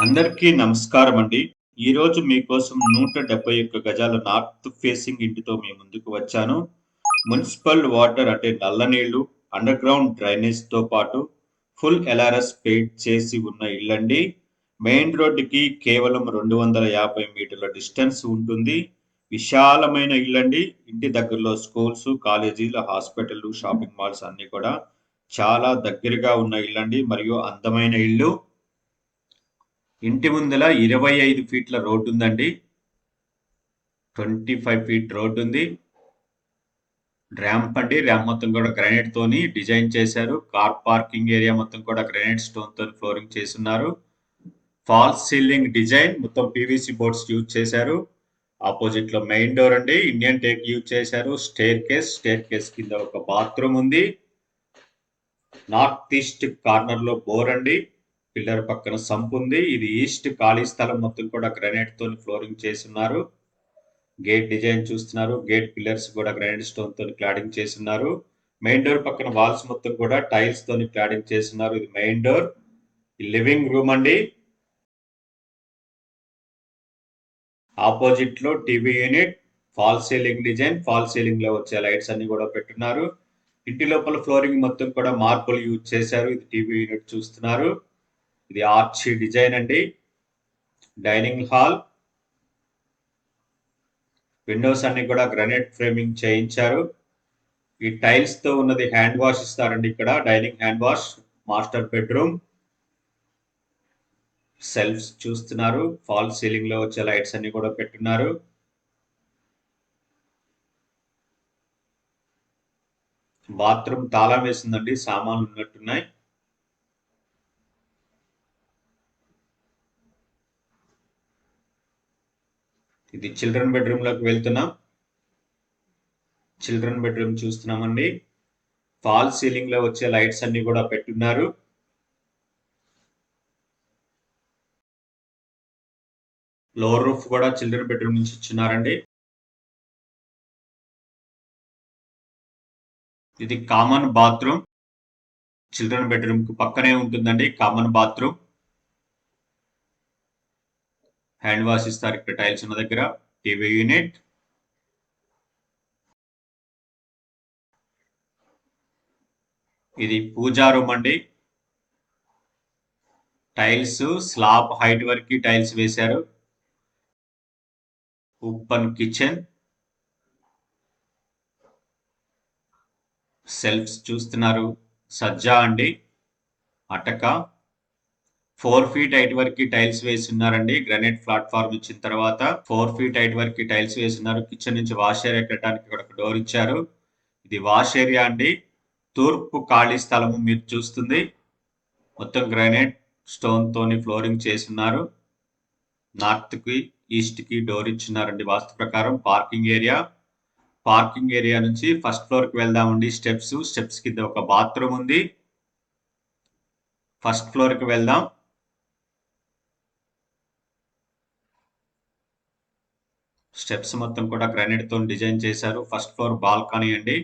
అందరికీ నమస్కారం అండి ఈ రోజు మీకోసం నూట డెబ్బై ఒక్క గజాల నార్త్ ఫేసింగ్ ఇంటితో మీ ముందుకు వచ్చాను. మున్సిపల్ వాటర్ అంటే నల్ల నీళ్ళు అండర్ గ్రౌండ్ డ్రైనేజ్తో పాటు ఫుల్ ఎలారస్ పెయింట్ చేసి ఉన్న ఇల్లండి. మెయిన్ రోడ్డుకి కేవలం రెండు వందల యాభై మీటర్ల డిస్టెన్స్ ఉంటుంది. విశాలమైన ఇల్లండి. ఇంటి దగ్గరలో స్కూల్స్ కాలేజీలు హాస్పిటల్ షాపింగ్ మాల్స్ అన్ని కూడా చాలా దగ్గరగా ఉన్న ఇల్లండి. మరియు అందమైన ఇల్లు. ఇంటి ముందల ఇరవై ఐదు ఫీట్ల రోడ్డు ఉందండి. ట్వంటీ ఫైవ్ ఫీట్ రోడ్డు ఉంది. ర్యాంప్ అండి. ర్యాంప్ మొత్తం కూడా గ్రానైట్ తోని డిజైన్ చేశారు. కార్ పార్కింగ్ ఏరియా మొత్తం కూడా గ్రానైట్ స్టోన్తో ఫ్లోరింగ్ చేస్తున్నారు. ఫాల్స్ సీలింగ్ డిజైన్ మొత్తం పీవీసీ బోర్డ్స్ యూజ్ చేశారు. ఆపోజిట్లో మెయిన్ డోర్ అండి. ఇండియన్ టేక్ యూజ్ చేశారు. స్టేర్ కేస్ స్టేర్ కేస్ కింద ఒక బాత్రూమ్ ఉంది. నార్త్ ఈస్ట్ కార్నర్లో బోర్ అండి. పిల్లర్ పక్కన సంప్ ఉంది. ఇది ఈస్ట్ ఖాళీ స్థలం మొత్తం కూడా గ్రానైట్ తోని ఫ్లోరింగ్ చేస్తున్నారు. గేట్ డిజైన్ చూస్తున్నారు. గేట్ పిల్లర్స్ కూడా గ్రానైట్ స్టోన్తో క్లాడింగ్ చేస్తున్నారు. మెయిన్ డోర్ పక్కన వాల్స్ మొత్తం కూడా టైల్స్ తోని క్లాడింగ్ చేస్తున్నారు. ఇది మెయిన్ డోర్ లివింగ్ రూమ్ అండి. ఆపోజిట్లో TV unit fall ceiling design fall సీలింగ్లో వచ్చే లైట్స్ అన్ని కూడా పెట్టున్నారు. ఇంటి లోపల ఫ్లోరింగ్ మొత్తం కూడా మార్పులు యూజ్ చేశారు. ఇది టీవీ యూనిట్ చూస్తున్నారు. ఇది ఆర్చ్ డిజైన్ అండి. Dining hall. విండోస్ అన్ని కూడా గ్రనైట్ ఫ్రేమింగ్ చేయించారు. ఈ టైల్స్తో ఉన్నది హ్యాండ్ వాష్ ఇస్తారండి ఇక్కడ. Dining hand wash master bedroom. Shelves చూస్తున్నారు. ఫాల్ సీలింగ్లో వచ్చే లైట్స్ అన్ని కూడా పెట్టున్నారు. బాత్రూమ్ తాళం వేసిందండి. సామాన్లు ఉన్నట్టున్నాయి. ఇది చిల్డ్రన్ బెడ్రూమ్లోకి వెళ్తున్నాం. చిల్డ్రన్ బెడ్రూమ్ చూస్తున్నామండి. ఫాల్ సీలింగ్లో వచ్చే లైట్స్ అన్ని కూడా పెట్టున్నారు. లోవర్ రూఫ్ కూడా చిల్డ్రన్ బెడ్రూమ్ నుంచి ఇచ్చున్నారండి. ఇది కామన్ బాత్రూమ్. చిల్డ్రన్ బెడ్రూమ్కు పక్కనే ఉంటుందండి కామన్ బాత్రూమ్. హ్యాండ్ వాష్ ఇస్తారు ఇక్కడ టైల్స్ ఉన్న దగ్గర టీవీ యూనిట్ ఇది పూజా రూమ్ అండి టైల్స్ స్లాబ్ హైట్ వరకు టైల్స్ వేశారు ఓపెన్ కిచెన్ సెల్ఫ్స్ చూస్తున్నారు సజ్జా అండి అటక ఫోర్ ఫీట్ హైట్ వరకు టైల్స్ వేసి ఉన్నారండి ప్లాట్ఫామ్ ఇచ్చిన తర్వాత ఫోర్ ఫీట్ హైట్ వరకు టైల్స్ వేసి ఉన్నారు కిచెన్ నుంచి వాష్ ఏరియా పెట్టడానికి ఇక్కడ ఒక డోర్ ఇచ్చారు. ఇది వాష్ ఏరియా అండి. తూర్పు ఖాళీ స్థలము మీరు చూస్తుంది. మొత్తం గ్రనైట్ స్టోన్ తోని ఫ్లోరింగ్ చేసి ఉన్నారు నార్త్కి ఈస్ట్కి డోర్ ఇచ్చినారండి వాస్తు ప్రకారం. Parking area. పార్కింగ్ ఏరియా నుంచి ఫస్ట్ ఫ్లోర్కి వెళ్దామండి. స్టెప్స్. స్టెప్స్ కింద ఒక బాత్రూమ్ ఉంది. ఫస్ట్ ఫ్లోర్కి వెళ్దాం. స్టెప్స్ మొత్తం కూడా గ్రానైట్తో డిజైన్ చేశారు. ఫస్ట్ ఫ్లోర్ బాల్కనీ అండి.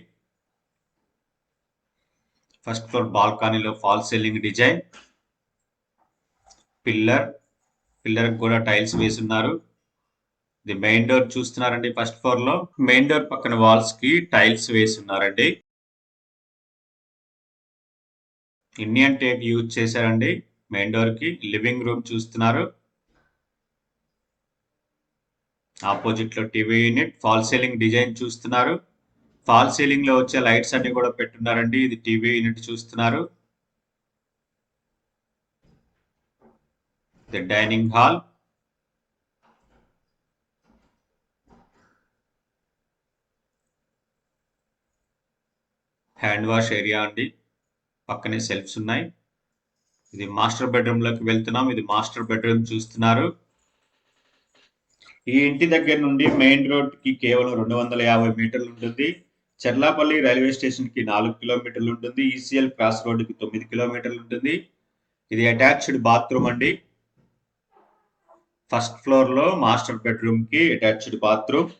ఫస్ట్ ఫ్లోర్ బాల్కనీలో fall ceiling design pillar pillar కూడా టైల్స్ వేసి ఉన్నారు ఇది మెయిన్ డోర్ చూస్తున్నారండి ఫస్ట్ ఫ్లోర్లో. మెయిన్ డోర్ పక్కన వాల్స్కి టైల్స్ వేసి ఉన్నారండి ఇండియన్ టేప్ యూజ్ చేశారండి. మెయిన్ డోర్కి లివింగ్ రూమ్ చూస్తున్నారు. ఆపోజిట్లో TV unit. Fall ceiling design చూస్తున్నారు. ఫాల్ సీలింగ్లో వచ్చే లైట్స్ అన్ని కూడా పెట్టున్నారండి. ఇది టీవీ యూనిట్ చూస్తున్నారు. The dining hall. Hand wash area అండి. పక్కనే సెల్ఫ్స్ ఉన్నాయి. ఇది మాస్టర్ బెడ్రూమ్లోకి వెళ్తున్నాం. ఇది మాస్టర్ బెడ్రూమ్ చూస్తున్నారు. ఈ ఇంటి దగ్గర నుండి మెయిన్ రోడ్కి కేవలం రెండు వందల యాభై మీటర్లు ఉంటుంది. చెర్లాపల్లి రైల్వే స్టేషన్కి నాలుగు కిలోమీటర్లు ఉంటుంది. ఈసీఎల్ క్రాస్ రోడ్కి తొమ్మిది కిలోమీటర్లు ఉంటుంది. ఇది అటాచ్డ్ బాత్రూమ్ అండి. ఫస్ట్ ఫ్లోర్లో మాస్టర్ బెడ్రూమ్కి attached bathroom.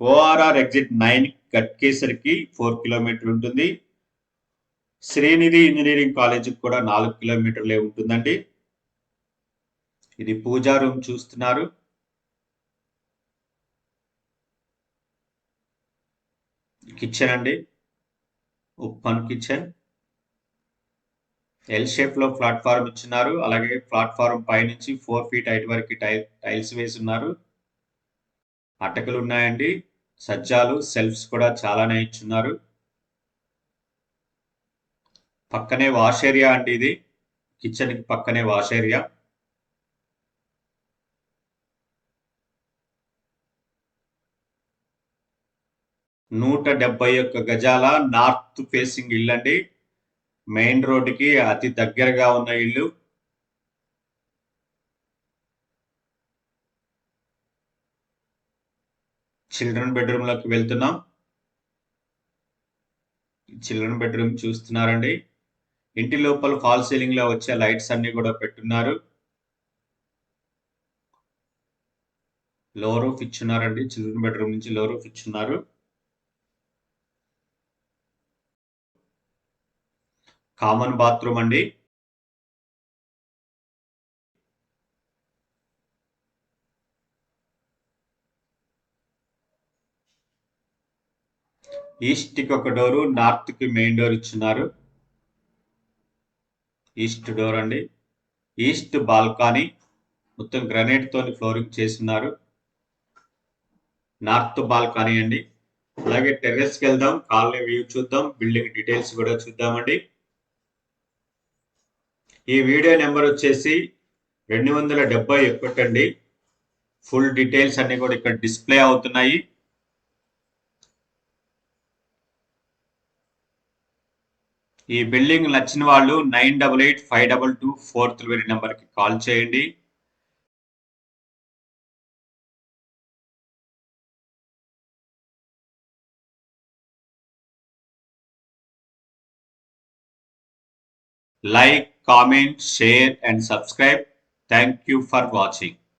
ORR exit nine గట్కేసరికి four kilometre ఉంటుంది. శ్రీనిధి ఇంజనీరింగ్ కాలేజీకి కూడా నాలుగు కిలోమీటర్లే ఉంటుందండి. ఇది పూజా రూమ్ చూస్తున్నారు. కిచెన్ అండి. Open kitchen. ఎల్ షేప్లో ప్లాట్ఫారం ఇచ్చినారు. అలాగే ప్లాట్ఫారం పైనుంచి ఫోర్ ఫీట్ హైట్ వరకు టైల్ టైల్స్ వేసి ఉన్నారు. అటకలు ఉన్నాయండి. సజ్జాలు సెల్ఫ్స్ కూడా చాలానే ఇచ్చున్నారు. పక్కనే వాష్ ఏరియా అండి ఇది. కిచెన్కి పక్కనే వాష్ ఏరియా. నూట డెబ్బై ఒక్క గజాల నార్త్ ఫేసింగ్ ఇల్లు అండి మెయిన్ రోడ్డుకి అతి దగ్గరగా ఉన్న ఇల్లు. చిల్డ్రన్ బెడ్రూమ్లోకి వెళ్తున్నాం. చిల్డ్రన్ బెడ్రూమ్ చూస్తున్నారండి. ఇంటి లోపల ఫాల్ సీలింగ్లో వచ్చే లైట్స్ అన్ని కూడా పెట్టున్నారు. లో రూఫ్ ఇచ్చున్నారండి. చిల్డ్రన్ బెడ్రూమ్ నుంచి లో రూఫ్ ఇచ్చున్నారు. కామన్ బాత్రూమ్ అండి. ఈస్ట్కి ఒక డోరు నార్త్కి మెయిన్ డోర్ ఇచ్చినారు ఈస్ట్ డోర్ అండి. ఈస్ట్ బాల్కనీ మొత్తం గ్రనైట్ ఫ్లోరింగ్ చేసినారు నార్త్ బాల్కనీ అండి. అలాగే టెర్రస్కి వెళ్దాం కాలనీ వ్యూ చూద్దాం బిల్డింగ్ డీటెయిల్స్ కూడా చూద్దామండి. ఈ వీడియో నెంబర్ వచ్చేసి రెండు వందల డెబ్బై ఒకటి అండి. ఫుల్ డీటెయిల్స్ అన్ని కూడా ఇక్కడ డిస్ప్లే అవుతున్నాయి. ఈ బిల్డింగ్ నచ్చిన వాళ్ళు nine double eight five double two four three నెంబర్కి కాల్ చేయండి. Like comment, share and subscribe. Thank you for watching.